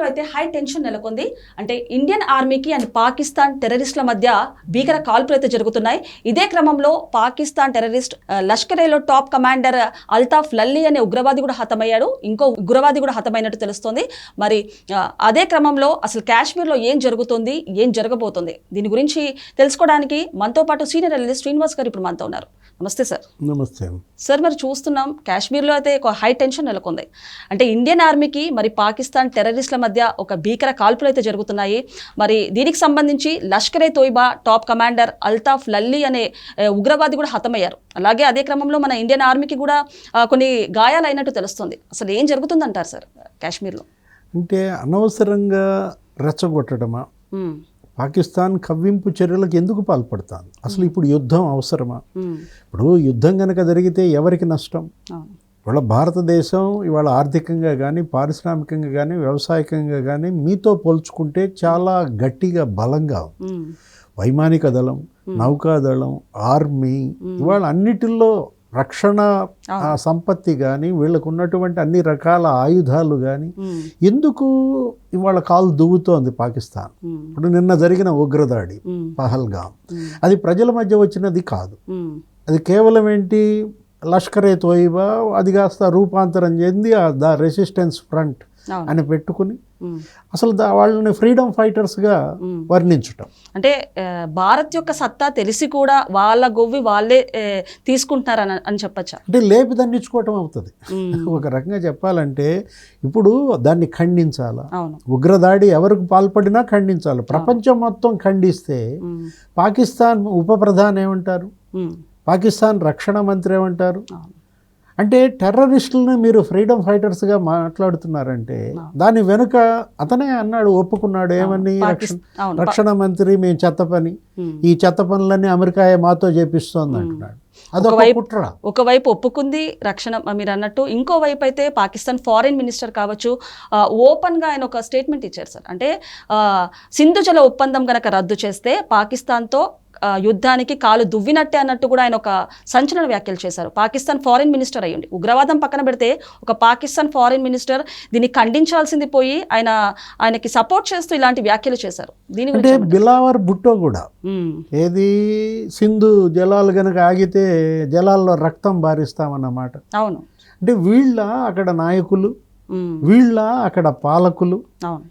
కాశ్మీర్లో అయితే high tension నెలకొంది. అంటే ఇండియన్ ఆర్మీకి అండ్ పాకిస్తాన్ టెర్రరిస్టుల మధ్య భీకర కాల్పులు అయితే జరుగుతున్నాయి. ఇదే క్రమంలో పాకిస్తాన్ టెర్రరిస్ట్ లష్కరేలో టాప్ కమాండర్ అల్తాఫ్ లల్లీ అనే ఉగ్రవాది కూడా హతమయ్యాడు. ఇంకో ఉగ్రవాది కూడా హతమైనట్టు తెలుస్తోంది. మరి అదే క్రమంలో అసలు కాశ్మీర్లో ఏం జరుగుతుంది ఏం జరగబోతుంది? దీని గురించి తెలుసుకోవడానికి మనతో పాటు సీనియర్ అనలిస్ట్ శ్రీనివాస్ గారు ఇప్పుడు మనతో ఉన్నారు. నమస్తే సార్. నమస్తే. సార్ మరి చూస్తున్నాం కాశ్మీర్లో అయితే ఒక హై టెన్షన్ నెలకొంది. అంటే ఇండియన్ ఆర్మీకి మరి పాకిస్తాన్ టెర్రరిస్టుల మధ్య ఒక భీకర కాల్పులు అయితే జరుగుతున్నాయి. మరి దీనికి సంబంధించి లష్కరే తోయిబా టాప్ కమాండర్ అల్తాఫ్ లల్లీ అనే ఉగ్రవాది కూడా హతమయ్యారు. అలాగే అదే క్రమంలో మన ఇండియన్ ఆర్మీకి కూడా కొన్ని గాయాలైనట్టు తెలుస్తుంది. అసలు ఏం జరుగుతుందంటారు సార్ కాశ్మీర్లో? అంటే అనవసరంగా రెచ్చగొట్టడమా? పాకిస్తాన్ కవ్వింపు చర్యలకు ఎందుకు పాల్పడతాను అసలు ఇప్పుడు యుద్ధం అవసరమా? ఇప్పుడు యుద్ధం కనుక జరిగితే ఎవరికి నష్టం? ఇవాళ భారతదేశం ఇవాళ ఆర్థికంగా కానీ పారిశ్రామికంగా కానీ వ్యవసాయకంగా కానీ మీతో పోల్చుకుంటే చాలా గట్టిగా బలంగా వైమానిక దళం నౌకాదళం ఆర్మీ ఇవాళ అన్నిటిల్లో రక్షణ సంపత్తి కానీ వీళ్ళకు ఉన్నటువంటి అన్ని రకాల ఆయుధాలు కానీ ఎందుకు ఇవాళ కాలు దువ్వుతోంది పాకిస్తాన్? ఇప్పుడు నిన్న జరిగిన ఉగ్రదాడి పహల్గాం అది ప్రజల మధ్య వచ్చినది కాదు. అది కేవలం ఏంటి? లష్కరే తోయిబా అది కాస్త రూపాంతరం చెంది ఆ ద రెసిస్టెన్స్ ఫ్రంట్ అని పెట్టుకుని. అసలు వాళ్ళని ఫ్రీడమ్ ఫైటర్స్గా. వర్ణించటం. అంటే భారత్ యొక్క సత్తా తెలిసి కూడా వాళ్ళ గొవ్వి వాళ్ళే ఏ, తీసుకుంటున్నారని అని చెప్పచ్చా? అంటే లేపి దండించుకోవటం అవుతుంది. ఒక రకంగా చెప్పాలంటే ఇప్పుడు దాన్ని ఖండించాలా? ఉగ్రదాడి ఎవరికి పాల్పడినా ఖండించాలి. ప్రపంచం మొత్తం ఖండిస్తే పాకిస్తాన్ ఉప ప్రధాని ఏమంటారు? పాకిస్తాన్ రక్షణ మంత్రి ఏమంటారు? అంటే టెర్రరిస్టులను మీరు ఫ్రీడమ్ ఫైటర్స్గా మాట్లాడుతున్నారంటే దాని వెనుక అతనే అన్నాడు ఒప్పుకున్నాడు ఏమని? రక్షణ మంత్రి మేము చెత్త పని. ఈ చెత్త పనులన్నీ అమెరికాయే మాతో చేపిస్తోంది అంటున్నాడు. అదొక ఒకవైపు- కుట్ర. ఒకవైపు ఒప్పుకుంది రక్షణ మీరు అన్నట్టు. ఇంకో వైపు అయితే పాకిస్తాన్ ఫారిన్ మినిస్టర్ కావచ్చు ఓపెన్గా ఆయన ఒక స్టేట్మెంట్ ఇచ్చారు సార్. అంటే ఆ, సింధు జల ఒప్పందం గనక రద్దు చేస్తే పాకిస్తాన్తో యుద్ధానికి కాలు దువ్వినట్టే అన్నట్టు కూడా ఆయన ఒక సంచలన వ్యాఖ్యలు చేశారు. పాకిస్తాన్ ఫారిన్ మినిస్టర్ అయ్యండి. ఉగ్రవాదం పక్కన పెడితే ఒక పాకిస్తాన్ ఫారిన్ మినిస్టర్ దీన్ని ఖండించాల్సింది పోయి ఆయన ఆయనకి సపోర్ట్ చేస్తూ ఇలాంటి వ్యాఖ్యలు చేశారు. దీని అంటే గురించి? బిలావర్ భుట్టో కూడా ఏది సింధు జలాలు గనక ఆగితే జలాల్లో రక్తం బారిస్తామన్నమాట. అవును. అంటే వీళ్ళ అక్కడ నాయకులు వీళ్ళ అక్కడ పాలకులు.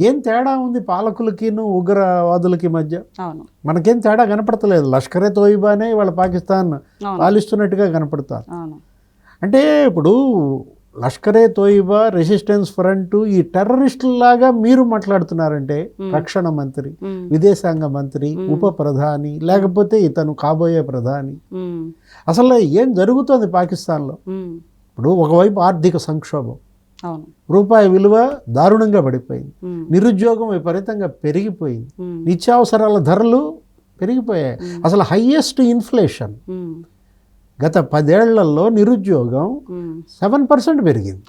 ఏం తేడా ఉంది పాలకులకిను ఉగ్రవాదులకి మధ్య? మనకేం తేడా కనపడతలేదు. లష్కరే తోయిబానే వాళ్ళ పాకిస్తాన్ పాలిస్తున్నట్టుగా కనపడతారు. అంటే ఇప్పుడు లష్కరే తోయిబా రెసిస్టెన్స్ ఫ్రంట్ ఈ టెర్రరిస్టులాగా మీరు మాట్లాడుతున్నారంటే రక్షణ మంత్రి విదేశాంగ మంత్రి ఉప ప్రధాని లేకపోతే ఇతను కాబోయే ప్రధాని. అసలు ఏం జరుగుతుంది పాకిస్తాన్లో? ఇప్పుడు ఒకవైపు ఆర్థిక సంక్షోభం. రూపాయి విలువ దారుణంగా పడిపోయింది. నిరుద్యోగం విపరీతంగా పెరిగిపోయింది. నిత్యావసరాల ధరలు పెరిగిపోయాయి. అసలు హయ్యెస్ట్ ఇన్ఫ్లేషన్. గత పదేళ్ళలో నిరుద్యోగం సెవెన్ పర్సెంట్ పెరిగింది.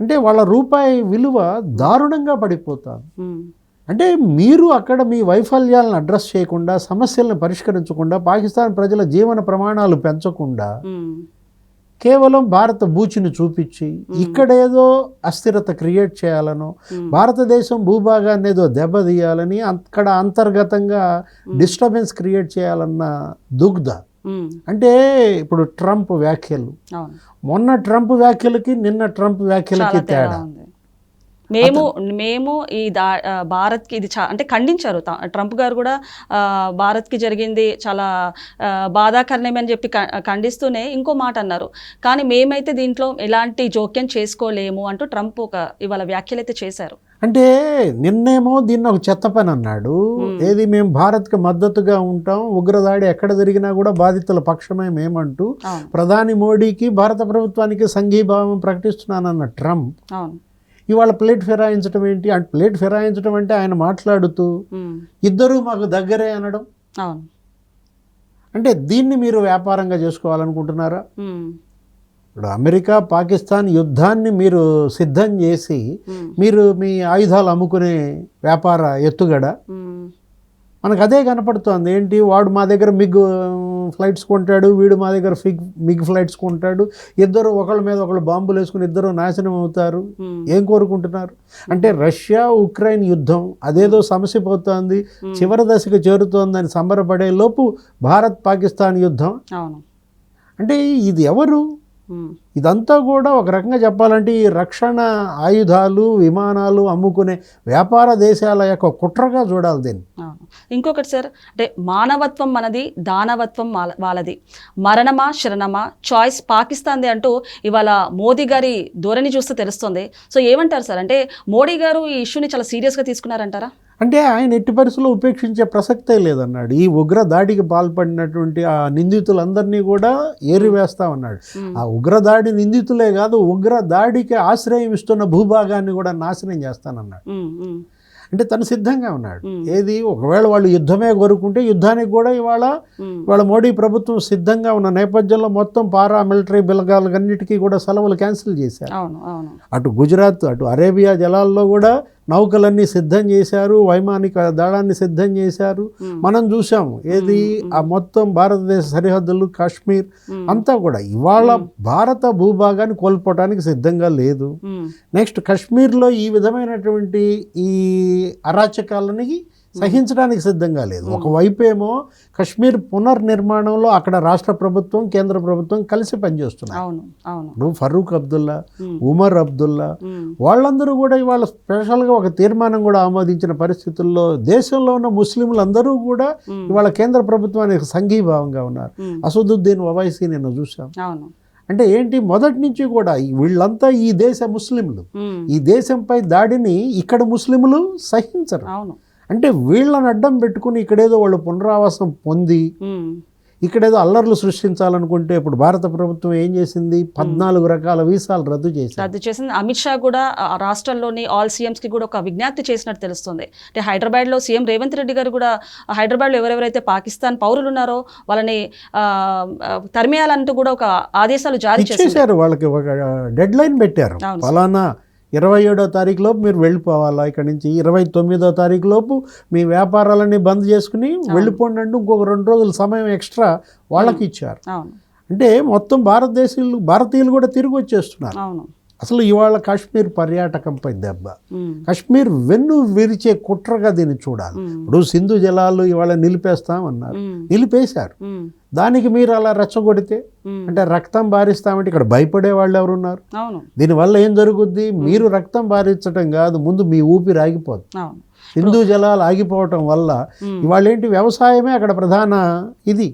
అంటే వాళ్ళ రూపాయి విలువ దారుణంగా పడిపోతుంది. ఉమ్, అంటే మీరు అక్కడ మీ వైఫల్యాలను అడ్రస్ చేయకుండా సమస్యలను పరిష్కరించకుండా పాకిస్తాన్ ప్రజల జీవన ప్రమాణాలు పెంచకుండా కేవలం భారత బూచిని చూపించి ఇక్కడేదో అస్థిరత క్రియేట్ చేయాలనో భారతదేశం భూభాగాన్ని ఏదో దెబ్బతీయాలని అక్కడ అంతర్గతంగా డిస్టర్బెన్స్ క్రియేట్ చేయాలన్న దుగ్ధ. అంటే ఇప్పుడు ట్రంప్ వ్యాఖ్యలు. మొన్న ట్రంప్ వ్యాఖ్యలకి నిన్న ట్రంప్ వ్యాఖ్యలకి తేడా మేము మేము ఈ దా భారత్కి ఇది చా అంటే ఖండించారు ట్రంప్ గారు కూడా భారత్కి జరిగింది చాలా ఆ, బాధాకరణమే అని చెప్పి ఖండిస్తూనే ఇంకో మాట అన్నారు. కానీ మేమైతే దీంట్లో ఎలాంటి జోక్యం చేసుకోలేము అంటూ ట్రంప్ ఒక ఇవాళ వ్యాఖ్యలు అయితే చేశారు. అంటే నిన్నేమో దీన్ని ఒక చెత్త పని అన్నాడు. ఏది మేము భారత్కి మద్దతుగా ఉంటాం ఉగ్రదాడి ఎక్కడ జరిగినా కూడా బాధితుల పక్షమే మేమంటూ ప్రధాని మోడీకి భారత ప్రభుత్వానికి సంఘీభావం ప్రకటిస్తున్నానన్న ట్రంప్ అవును. ఇవాళ ప్లేట్ ఫిరాయించడం ఏంటి? అంటే ప్లేట్ ఫిరాయించడం అంటే ఆయన మాట్లాడుతూ ఇద్దరూ మాకు దగ్గరే అనడం. అంటే దీన్ని మీరు వ్యాపారంగా చేసుకోవాలనుకుంటున్నారా? ఇప్పుడు అమెరికా పాకిస్తాన్ యుద్ధాన్ని మీరు సిద్ధం చేసి మీరు మీ ఆయుధాలు అమ్ముకునే వ్యాపార ఎత్తుగడ మనకు అదే కనపడుతోంది. ఏంటి? వాడు మా దగ్గర మిగ్ ఫ్లైట్స్ కొంటాడు వీడు మా దగ్గర ఫిగ్ మిగ్ ఫ్లైట్స్ కొంటాడు. ఇద్దరు ఒకళ్ళ మీద ఒకళ్ళు బాంబులు వేసుకుని ఇద్దరు నాశనం అవుతారు. ఏం కోరుకుంటున్నారు? అంటే రష్యా ఉక్రెయిన్ యుద్ధం అదేదో సమస్య పోతోంది. చివరి దశకు చేరుతోందని సంబరపడే లోపు భారత్ పాకిస్తాన్ యుద్ధం. అంటే ఇది ఎవరు? ఇదంతా కూడా ఒక రకంగా చెప్పాలంటే ఈ రక్షణ ఆయుధాలు విమానాలు అమ్ముకునే వ్యాపార దేశాల యొక్క కుట్రగా చూడాలి దీన్ని. ఇంకొకటి సార్ అంటే మానవత్వం మనది దానవత్వం వాళ్ళ- వాళ్ళది. మరణమా శరణమా? చాయిస్ పాకిస్తాన్ది అంటూ ఇవాళ మోదీ గారి ధోరణి చూస్తే తెలుస్తుంది. సో ఏమంటారు సార్? అంటే మోడీ గారు ఈ ఇష్యూని చాలా సీరియస్గా తీసుకున్నారంటారా? అంటే ఆయన ఎట్టి పరిస్థితుల్లో ఉపేక్షించే ప్రసక్తే లేదన్నాడు. ఈ ఉగ్ర దాడికి పాల్పడినటువంటి ఆ నిందితులందరినీ కూడా ఏరివేస్తామన్నాడు ఆ ఉగ్ర దాడి నిందితులే కాదు ఉగ్ర దాడికి ఆశ్రయం ఇస్తున్న భూభాగాన్ని కూడా నాశనం చేస్తానన్నాడు. అంటే తను సిద్ధంగా ఉన్నాడు. ఏది ఒకవేళ వాళ్ళు యుద్ధమే కోరుకుంటే యుద్ధానికి కూడా ఇవాళ ఇవాళ మోడీ ప్రభుత్వం సిద్ధంగా ఉన్న నేపథ్యంలో మొత్తం పారా మిలిటరీ బిలగాలన్నిటికీ కూడా సెలవులు క్యాన్సిల్ చేశారు. అటు గుజరాత్ అటు అరేబియా జలాల్లో కూడా నౌకలన్నీ సిద్ధం చేశారు వైమానిక దళాన్ని సిద్ధం చేశారు. మనం చూసాము ఏది? ఆ మొత్తం భారతదేశ సరిహద్దులు కాశ్మీర్ అంతా కూడా ఇవాళ భారత భూభాగాన్ని కోల్పోవడానికి సిద్ధంగా లేదు. నెక్స్ట్ కాశ్మీర్లో ఈ విధమైనటువంటి ఈ అరాచకాలని సహించడానికి సిద్ధంగా లేదు. ఒకవైపు ఏమో కాశ్మీర్ పునర్నిర్మాణంలో అక్కడ రాష్ట్ర ప్రభుత్వం కేంద్ర ప్రభుత్వం కలిసి పనిచేస్తున్నాయి. అవును అవును. ఇప్పుడు ఫరూక్ అబ్దుల్లా ఉమ్, ఉమర్ అబ్దుల్లా వాళ్ళందరూ కూడా ఇవాళ స్పెషల్గా ఒక తీర్మానం కూడా ఆమోదించిన పరిస్థితుల్లో దేశంలో ఉన్న ముస్లింలందరూ కూడా ఇవాళ కేంద్ర ప్రభుత్వానికి సంఘీభావంగా ఉన్నారు. అసదుద్దీన్ ఓవైసీ నిన్న చూసాం అంటే ఏంటి? మొదటి నుంచి కూడా వీళ్ళంతా ఈ దేశ ముస్లింలు. ఈ దేశంపై దాడిని ఇక్కడ ముస్లింలు సహించరు. అంటే వీళ్ళని అడ్డం పెట్టుకుని ఇక్కడేదో వాళ్ళు పునరావాసం పొంది ఉమ్, ఇక్కడేదో అల్లర్లు సృష్టించాలనుకుంటే ఇప్పుడు భారత ప్రభుత్వం ఏం చేసింది? పద్నాలుగు రకాల వీసాలు రద్దు చేసింది. రద్దు చేసింది. అమిత్ షా కూడా ఆ రాష్ట్రాల్లోని ఆల్ సీఎంస్కి కూడా ఒక విజ్ఞప్తి చేసినట్టు తెలుస్తుంది. అంటే హైదరాబాద్లో సీఎం రేవంత్ రెడ్డి గారు కూడా హైదరాబాద్లో ఎవరెవరైతే పాకిస్తాన్ పౌరులు ఉన్నారో వాళ్ళని తరిమేయాలంటూ కూడా ఒక ఆదేశాలు జారీ ఇచ్చేశారు వాళ్ళకి ఒక డెడ్ లైన్ పెట్టారు. ఫలానా ఇరవై ఏడో తారీఖు లోపు మీరు వెళ్ళిపోవాలా? ఇక్కడ నుంచి ఇరవై తొమ్మిదో తారీఖు లోపు మీ వ్యాపారాలన్నీ బంద్ చేసుకుని వెళ్ళిపోండి అంటూ ఇంకొక రెండు రోజుల సమయం ఎక్స్ట్రా వాళ్ళకి ఇచ్చారు. అంటే మొత్తం భారతదేశీయులు భారతీయులు కూడా తిరిగి వచ్చేస్తున్నారు. అవును. అసలు ఇవాళ కాశ్మీర్ పర్యాటకంపై దెబ్బ. కాశ్మీర్ వెన్ను విరిచే కుట్రగా దీన్ని చూడాలి. ఇప్పుడు సింధు జలాలు ఇవాళ నిలిపేస్తామన్నారు. నిలిపేశారు. దానికి మీరు అలా రెచ్చగొడితే అంటే రక్తం బారిస్తామంటే ఇక్కడ భయపడే వాళ్ళు ఎవరున్నారు? దీనివల్ల ఏం జరుగుద్ది? మీరు రక్తం బారించడం కాదు ముందు మీ ఊపిరి ఆగిపోదు హిందూ జలాలు ఆగిపోవటం వల్ల ఇవాళ ఏంటి వ్యవసాయమే అక్కడ ప్రధాన ఇది.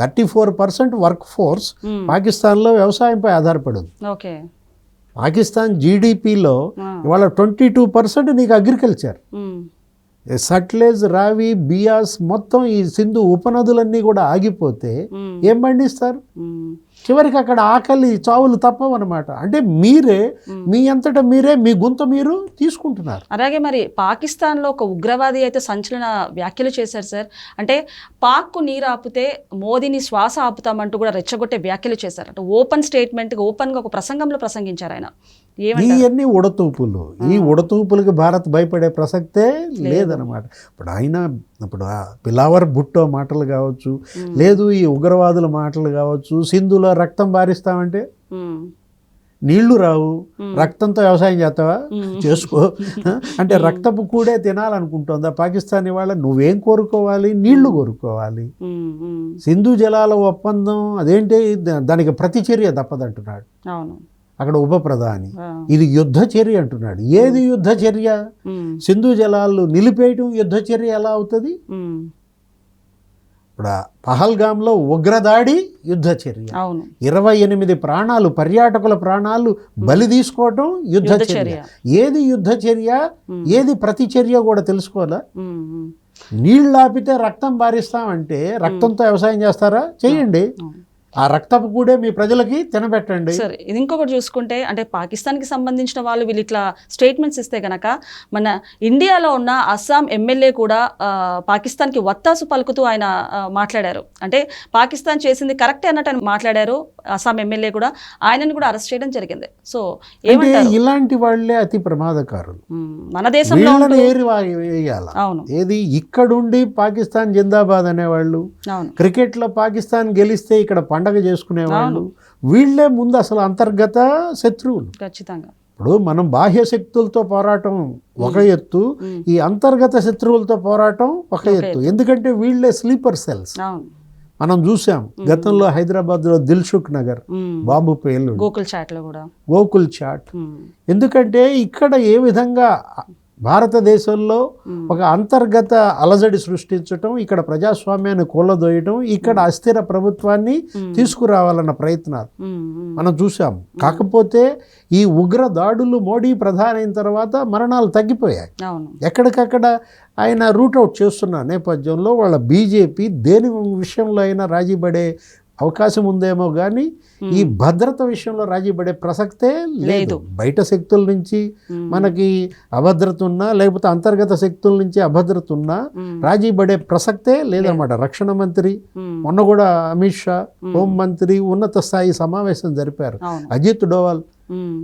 Thirty four percent work force పాకిస్తాన్లో వ్యవసాయంపై ఆధారపడి ఉంది. ఓకే. పాకిస్తాన్ జీడిపిలో ఇవాళ ట్వంటీ టూ పర్సెంట్ నీకు అగ్రికల్చర్. సట్లేజ్ రావి బియాస్ మొత్తం ఈ సింధు ఉపనదులన్నీ కూడా ఆగిపోతే ఏం పండిస్తారు? చివరికి అక్కడ ఆకలి చావులు తప్పవన్నమాట. అంటే మీరే మీ అంతటా మీరే మీ గుంత మీరు తీసుకుంటున్నారు. అలాగే మరి పాకిస్తాన్లో ఒక ఉగ్రవాది అయితే సంచలన వ్యాఖ్యలు చేశారు సార్. అంటే పాక్కు నీరు ఆపితే మోదీని శ్వాస ఆపుతామంటూ కూడా రెచ్చగొట్టే వ్యాఖ్యలు చేశారు. అంటే ఓపెన్ స్టేట్మెంట్ ఓపెన్గా ఒక ప్రసంగంలో ప్రసంగించారు ఆయన. ఇవన్నీ ఉడతూపులు. ఈ ఉడతూపులకి భారత్ భయపడే ప్రసక్తే లేదనమాట ఇప్పుడు ఆయన ఇప్పుడు పిలావర్ భుట్టో మాటలు కావచ్చు లేదు ఈ ఉగ్రవాదుల మాటలు కావచ్చు సింధులో రక్తం బారిస్తామంటే? నీళ్ళు రావు. రక్తంతో వ్యవసాయం చేస్తావా. చేసుకో. అంటే రక్తపు కూడే తినాలనుకుంటుందా? పాకిస్తాన్ ఇవాళ నువ్వేం కోరుకోవాలి? నీళ్ళు కోరుకోవాలి. సింధు జలాల ఒప్పందం అదేంటి? దానికి ప్రతిచర్య తప్పదంటున్నాడు. అవును. అక్కడ ఉప ప్రధాని ఇది యుద్ధ చర్య అంటున్నాడు. ఏది యుద్ధ చర్య? సింధు జలాలు నిలిపేయటం యుద్ధ చర్య ఎలా అవుతుంది? ఇప్పుడు ఆ పహల్గాంలో ఉగ్రదాడి యుద్ధ చర్య. ఇరవై ఎనిమిది ప్రాణాలు పర్యాటకుల ప్రాణాలు బలి తీసుకోవటం యుద్ధ చర్య. ఏది యుద్ధ చర్య? ఏది ప్రతిచర్య కూడా తెలుసుకోవాలా? నీళ్ళు ఆపితే రక్తం బారిస్తామంటే రక్తంతో వ్యవసాయం చేస్తారా? చేయండి. ఆ రక్తపు కూడే మీ ప్రజలకి తినబెట్టండి. సరే ఇది ఇంకొకటి చూసుకుంటే అంటే పాకిస్తాన్కి సంబంధించిన వాళ్ళు వీళ్ళు ఇట్లా స్టేట్మెంట్స్ ఇస్తే గనక మన ఇండియాలో ఉన్న అస్సాం ఎమ్మెల్యే కూడా పాకిస్తాన్కి వత్తాసు పలుకుతూ ఆయన మాట్లాడారు. అంటే పాకిస్తాన్ చేసింది కరెక్టే అన్నట్టు ఆయన మాట్లాడారు అస్సాం ఎమ్మెల్యే కూడా. ఆయనను కూడా అరెస్ట్ చేయడం జరిగింది. సో ఏమంటారు? ఇలాంటి వాళ్ళే అతి ప్రమాదకారులు. మన దేశంలో అవును. ఏది ఇక్కడుండి పాకిస్తాన్ జిందాబాద్ అనేవాళ్ళు? అవును. క్రికెట్లో పాకిస్తాన్ గెలిస్తే ఇక్కడ పండగ చేసుకునేవాళ్ళు. వీళ్ళే ముందు అసలు అంతర్గత శత్రువులు. ఖచ్చితంగా. ఇప్పుడు మనం బాహ్య శక్తులతో పోరాటం ఒక ఎత్తు ఈ అంతర్గత శత్రువులతో పోరాటం ఒక ఎత్తు. ఎందుకంటే వీళ్ళే స్లీపర్ సెల్స్. మనం చూసాం గతంలో హైదరాబాద్లో దిల్సుఖ్ నగర్ బాంబు పేలు గోకుల్ చాట్లో కూడా. గోకుల్ చాట్. ఎందుకంటే ఇక్కడ ఏ విధంగా భారతదేశంలో ఒక అంతర్గత అలజడి సృష్టించటం ఇక్కడ ప్రజాస్వామ్యాన్ని కూలదోయటం ఇక్కడ అస్థిర ప్రభుత్వాన్ని తీసుకురావాలన్న ప్రయత్నాలు మనం చూసాం కాకపోతే ఈ ఉగ్ర దాడులు మోడీ ప్రధాని అయిన తర్వాత మరణాలు తగ్గిపోయాయి. ఎక్కడికక్కడ ఆయన రూట్అవుట్ చేస్తున్న నేపథ్యంలో వాళ్ళ బీజేపీ దేని విషయంలో అయినా రాజీ పడే అవకాశం ఉందేమో కానీ ఈ భద్రత విషయంలో రాజీ పడే ప్రసక్తే లేదు. బయట శక్తుల నుంచి మనకి అభద్రత ఉన్నా లేకపోతే అంతర్గత శక్తుల నుంచి అభద్రత ఉన్నా రాజీ పడే ప్రసక్తే లేదన్నమాట. రక్షణ మంత్రి మొన్న కూడా అమిత్ షా హోం మంత్రి ఉన్నత స్థాయి సమావేశం జరిపారు. అజిత్ డోవాల్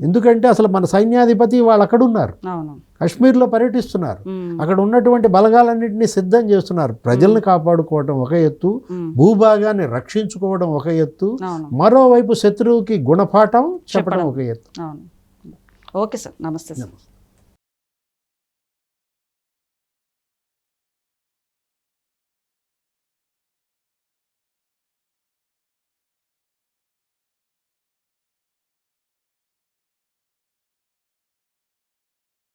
ఎందుకంటే అసలు మన సైన్యాధిపతి వాళ్ళు అక్కడ ఉన్నారు కాశ్మీర్లో పర్యటిస్తున్నారు. అక్కడ ఉన్నటువంటి బలగాలన్నింటినీ సిద్ధం చేస్తున్నారు. ప్రజల్ని కాపాడుకోవడం ఒక ఎత్తు భూభాగాన్ని రక్షించుకోవడం ఒక ఎత్తు మరోవైపు శత్రువుకి గుణపాఠం చెప్పడం. ఒక ఎత్తు. Okay sir. నమస్తే సార్.